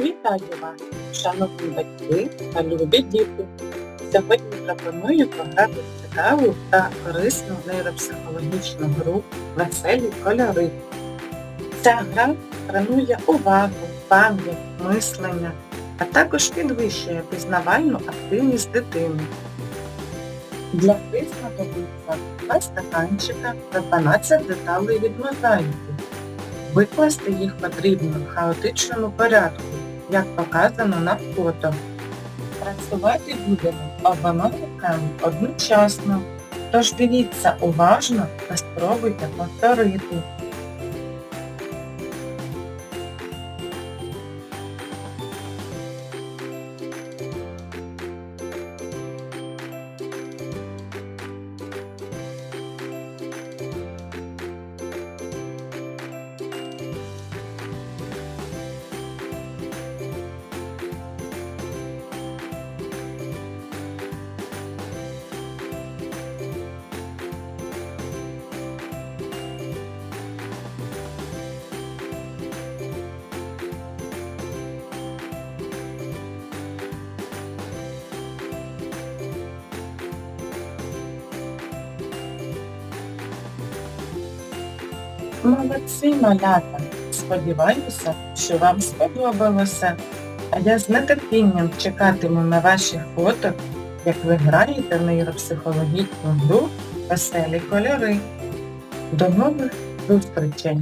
Вітаю вас, шановні батьки та любі діти. Сьогодні пропоную пограти цікаву та корисну нейропсихологічну гру Веселі кольори. Ця гра тренує увагу, пам'ять, мислення, а також підвищує пізнавальну активність дитини. Для гри знадобиться два стаканчика та 12 деталей від мозаїки. Викласти їх потрібно в хаотичному порядку, як показано на фото. Працювати будемо обома руками одночасно, тож дивіться уважно та спробуйте повторити. Молодці, малята! Сподіваюся, що вам сподобалося. А я з нетерпінням чекатиму на ваші фото, як ви граєте в нейропсихологічну гру Веселі кольори. До нових зустрічей!